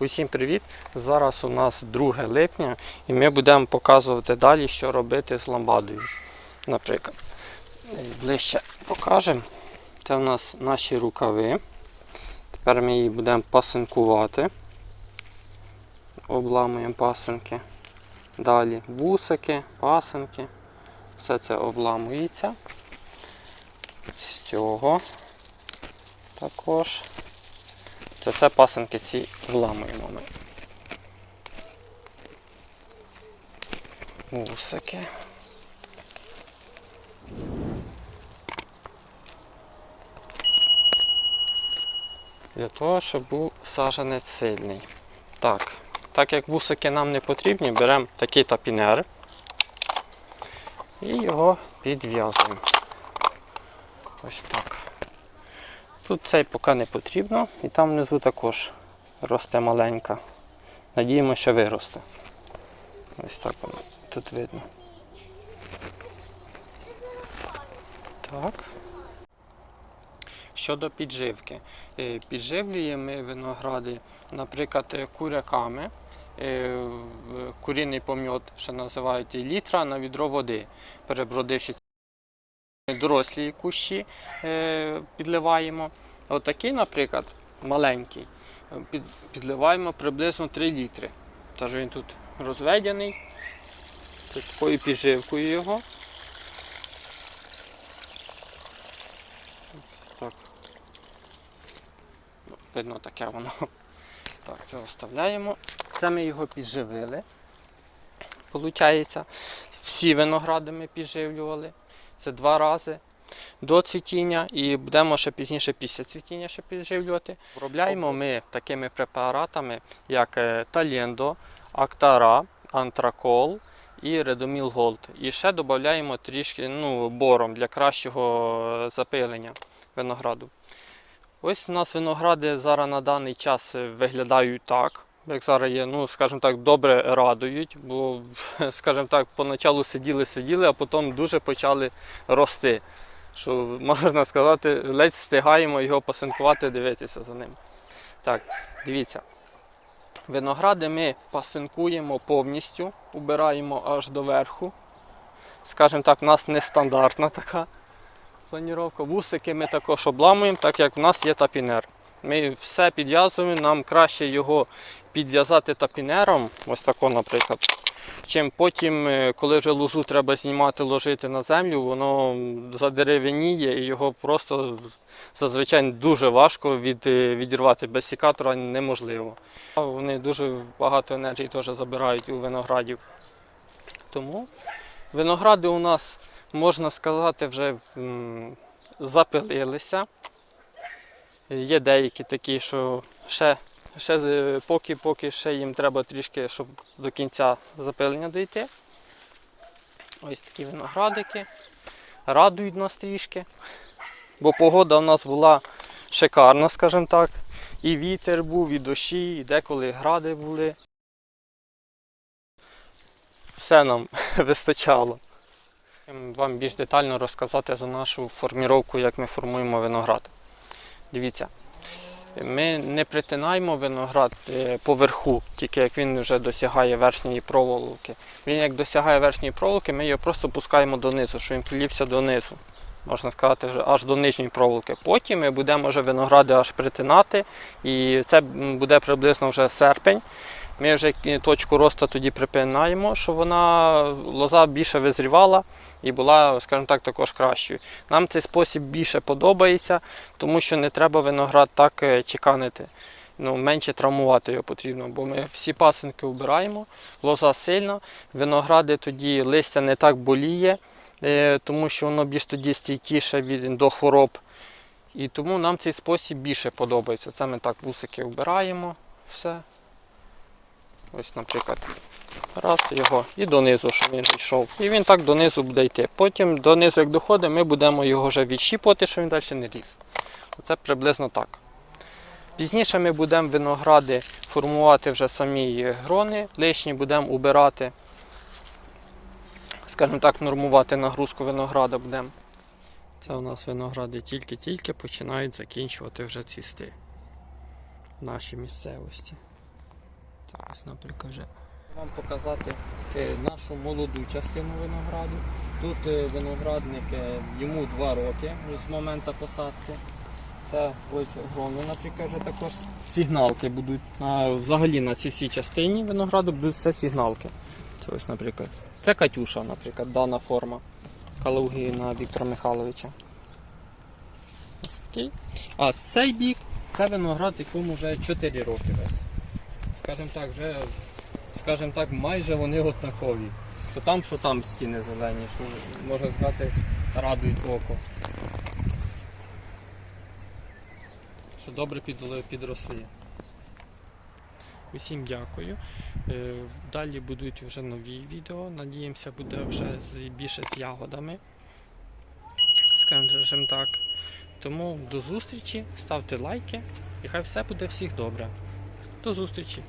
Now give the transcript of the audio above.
Усім привіт! Зараз у нас 2 липня і ми будемо показувати далі, що робити з ламбадою. Наприклад, ближче покажемо. Це у нас наші рукави. Тепер ми її будемо пасинкувати. Обламуємо пасинки. Далі вусики, пасинки. Все це обламується. З цього також. Це все пасинки ці вламуємо ми. Вусики. Для того, щоб був саженець сильний. Так, так як вусики нам не потрібні, беремо такий тапінер і його підв'язуємо. Ось так. Тут цей поки не потрібно, і там внизу також росте маленька. Надіємося, що виросте. Ось так воно тут видно. Так. Щодо підживки. Е, Підживлюємо виногради, наприклад, е, куряками. Е, Курінний пом'ят, що називають літра на відро води, перебродивши дорослі кущі е, підливаємо. Отакий, наприклад, маленький, підливаємо приблизно 3 літри. Тож він тут розведений. Такою підживкою його. Так. Ну, Видно таке воно. Так, це оставляємо. Це ми його підживили. Получається, всі виногради ми підживлювали. Це два рази до цвітіння і будемо ще пізніше після цвітіння ще підживлювати. Обробляємо ми такими препаратами, як е, Талендо, Актара, Антракол і Редоміл Голд. І ще додаємо трішки ну, бором для кращого е, запилення винограду. Ось у нас виногради зараз на даний час е, виглядають так. Як зараз є, ну, скажімо так, добре радують, бо, скажімо так, поначалу сиділи, сиділи, а потім дуже почали рости. Що можна сказати, ледь встигаємо його пасинкувати, дивитися за ним. Так, дивіться. Виногради ми пасинкуємо повністю, убираємо аж до верху. Скажімо так, у нас нестандартна така планіровка. Вусики ми також обламуємо, так як в нас є тапінер. Ми все підв'язуємо, нам краще його підв'язати тапінером, ось тако, наприклад. Чим потім, е, коли вже лозу треба знімати, ложити на землю, воно задеревеніє і його просто зазвичай дуже важко від, е, відірвати без сікатора неможливо. Вони дуже багато енергії теж забирають у виноградів. Тому виногради у нас, можна сказати, вже запилилися. Є деякі такі, що ще, ще поки, поки ще їм треба трішки, щоб до кінця запилення дійти. Ось такі виноградики. Радують нас трішки. Бо погода у нас була шикарна, скажімо так. І вітер був, і дощі, і деколи гради були. Все нам вистачало. Вам більш детально розказати за нашу форміровку, як ми формуємо виноград. Дивіться, ми не притинаємо виноград по поверху, тільки як він вже досягає верхньої проволоки. Він як досягає верхньої проволоки, ми його просто пускаємо донизу, щоб він плівся донизу. Можна сказати, аж до нижньої проволоки. Потім ми будемо вже виногради аж притинати, і це буде приблизно вже серпень. Ми вже точку росту тоді припинаємо, щоб вона лоза більше визрівала і була, скажімо так, також кращою. Нам цей спосіб більше подобається, тому що не треба виноград так е, чеканити. Ну, менше травмувати його потрібно, бо ми всі пасинки вбираємо, лоза сильна, виногради тоді листя не так боліє, е, тому що воно більш тоді стійкіше від, до хвороб. І тому нам цей спосіб більше подобається. Це ми так вусики вбираємо, все. Ось, наприклад, раз його і донизу, щоб він йшов. І він так донизу буде йти. Потім донизу, як доходить, ми будемо його вже відщіпувати, щоб він далі не ріс. Оце приблизно так. Пізніше ми будемо виногради формувати вже самі грони, лишні будемо убирати, скажімо так, нормувати нагрузку винограда будемо. Це у нас виногради тільки-тільки починають закінчувати вже цвісти в нашій місцевості. Так, ось, наприклад, вже. Вам показати е, нашу молоду частину винограду. Тут е, виноградник е, йому 2 роки з моменту посадки. Це ось грону, наприклад, також сигналки будуть. Взагалі на цій частині винограду будуть все сигналки. Це ось, наприклад. Це Катюша, наприклад, дана форма Калугіна Віктора Михайловича. Ось такий. А цей бік це виноград, якому вже 4 роки весь. Скажімо так, вже скажімо так, майже вони однакові. Що там, що там стіни зелені, що можна сказати, радують око. Що добре підросли. Усім дякую. Е, Далі будуть вже нові відео. Надіємося, буде вже більше з ягодами. Скажімо так. Тому до зустрічі, ставте лайки і хай все буде всіх добре до зустрічі!